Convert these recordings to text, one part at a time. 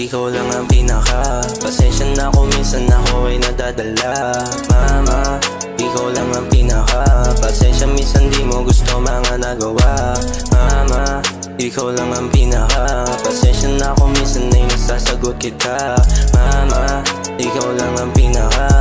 ikaw lang ang pinaka. Pasensya na kung minsan ako ay nadadala. Mama, ikaw lang ang pinaka. Pasensya minsan di mo gusto mga nagawa. Mama, ikaw lang ang pinaka. Pasensya na kung minsan ay nasasagot kita. Mama, ikaw lang ang pinaka.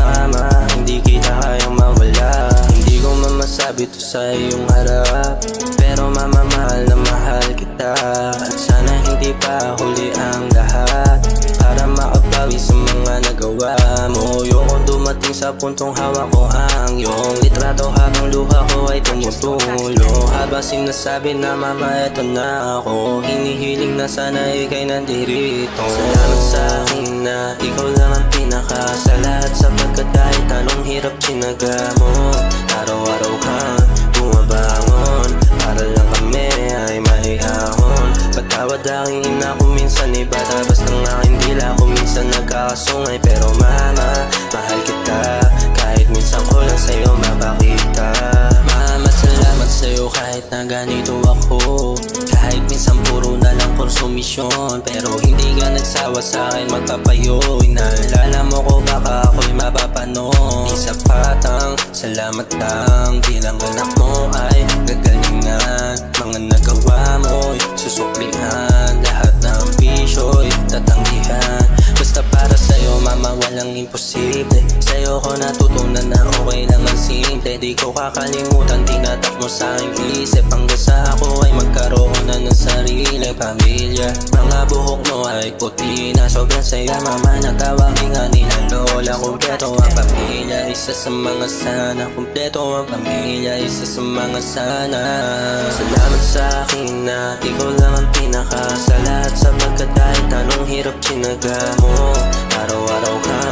Mama, hindi kita kayang mawala. Hindi ko mamasabi to sa iyong harap. Pero mama, mahal na mahal kita. At sana hindi pa huli ang lahat Para makabawi sa mga nagawa mo. Ayokong dumating sa puntong hawak ko ang iyong litrato. Habang luha ko ay tumutulo Habang sinasabi na mama eto na ako. Hinihiling na sana ikay nandirito Salamat sa akin na ikaw lang ang pinaka Sa lahat sapagkat kahit anong hirap chinaga mo Patawad aking ina kung minsan ay bata Basta ng aking dila kung minsan nagkakasungay. Pero mama, mahal kita. Kahit minsan ko lang sa'yo mapakita. Mama, salamat sa'yo kahit na ganito ako. Kahit minsan puro na lang konsumisyon. Pero hindi ka nagsawa sa akin magpapayo. Inaalala mo ko baka ako'y mapapanon Isa patang salamat lang Bilang anak mo ay gagalingan Mga nagawa mo'y susuklihan imposible. Sa'yo ko natutunan na okay lang ang simple. Di ko kakalimutan tinatak mo sa aking isip. Hanggang sa ako ay magkaroon na ng sarili Pamilya, mga buhok mo ay puti na Sobrang saya mama. Natawagin nga nila lola Kumpleto ang pamilya, isa sa mga sana Kumpleto ang pamilya, isa sa mga sana. Salamat sa akin na ikaw lang ang pinaka Sa lahat sapagkat kahit anong hirap chinaga mo Araw-araw kang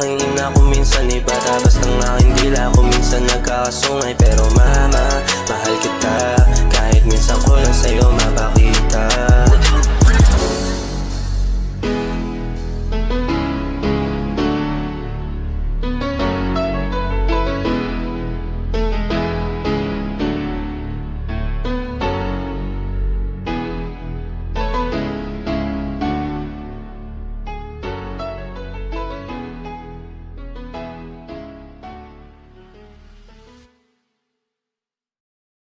aking ina kung minsan ay bata Basta ng aking dila kung minsan nagkakasungay. Pero mama, mahal kita. Kahit minsan ko lang sa'yo mapakita